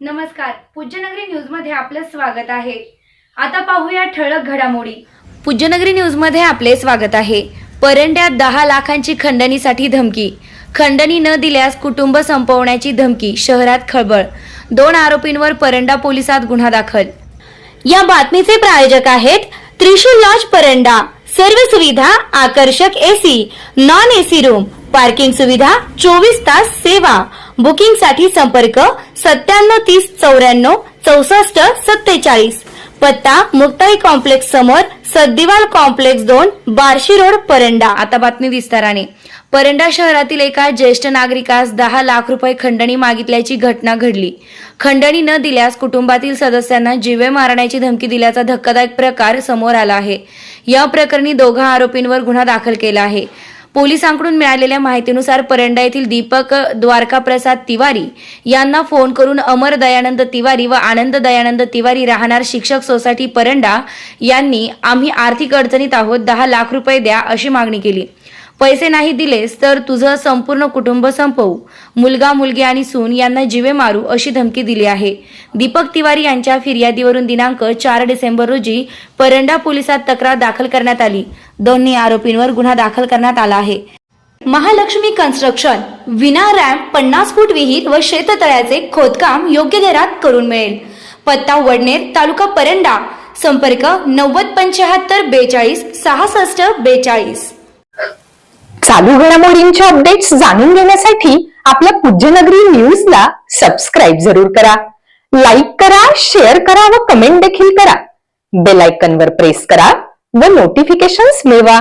नमस्कार. पूज्यनगरी न्यूजमध्ये आपलं स्वागत आहे. आता पाहूया ठळक घडामोडी. पूज्यनगरी न्यूजमध्ये आपले स्वागत आहे. परंड्यात दहा लाखांची खंडणीसाठी धमकी. खंडणी न दिल्यास कुटुंब संपवण्याची धमकी शहरात खळबळ. दोन आरोपींवर परंडा पोलिसात गुन्हा दाखल. या बातमीचे प्रायोजक आहेत त्रिशूल लॉज परंडा. सर्व सुविधा आकर्षक AC non AC room parking सुविधा चोवीस तास सेवा. बुकिंगसाठी संपर्क सत्त्याण्णव तीस चौऱ्याण्णव चौसष्ट सत्तेचाळीस. पत्ता मुक्ताई कॉम्प्लेक्स समोर सद्दिवाल कॉम्प्लेक्स दोन बार्शी रोड परंडा. आता बातमी विस्ताराने परंडा शहरातील एका ज्येष्ठ नागरिकास दहा लाख रुपये खंडणी मागितल्याची घटना घडली. खंडणी न दिल्यास कुटुंबातील सदस्यांना जीवे मारण्याची धमकी दिल्याचा धक्कादायक प्रकार समोर आला आहे. या प्रकरणी दोघा आरोपींवर गुन्हा दाखल केला आहे. पोलिसांकडून मिळालेल्या माहितीनुसार परंडा येथील दीपक द्वारका प्रसाद तिवारी यांना फोन करून अमर दयानंद तिवारी व आनंद दयानंद तिवारी राहणार शिक्षक सोसायटी परंडा यांनी आम्ही आर्थिक अडचणीत आहोत दहा लाख रुपये द्या अशी मागणी केली. पैसे नाही दिलेस तर तुझं संपूर्ण कुटुंब संपवू. मुलगा मुलगी आणि सून यांना जीवे मारू अशी धमकी दिली आहे. दीपक तिवारी यांच्या फिर्यादीवरून दिनांक चार डिसेंबर रोजी परंडा पोलिसात तक्रार दाखल करण्यात आली. दोन्ही आरोपींवर गुन्हा दाखल करण्यात आला आहे. महालक्ष्मी कन्स्ट्रक्शन विना रॅम्प पन्नास फूट विहीर व शेततळ्याचे खोदकाम योग्य दरात करून मिळेल. पत्ता वडनेर तालुका परंडा. संपर्क नव्वद पंच्याहत्तर बेचाळीस सहासष्ट बेचाळीस. चालू घडामोडींचे अपडेट्स जाणून घेण्यासाठी आपल्या पूज्यनगरी न्यूजला सबस्क्राईब जरूर करा. लाईक करा शेअर करा व कमेंट देखील करा. बेल आयकनवर प्रेस करा व नोटिफिकेशन्स मिळवा.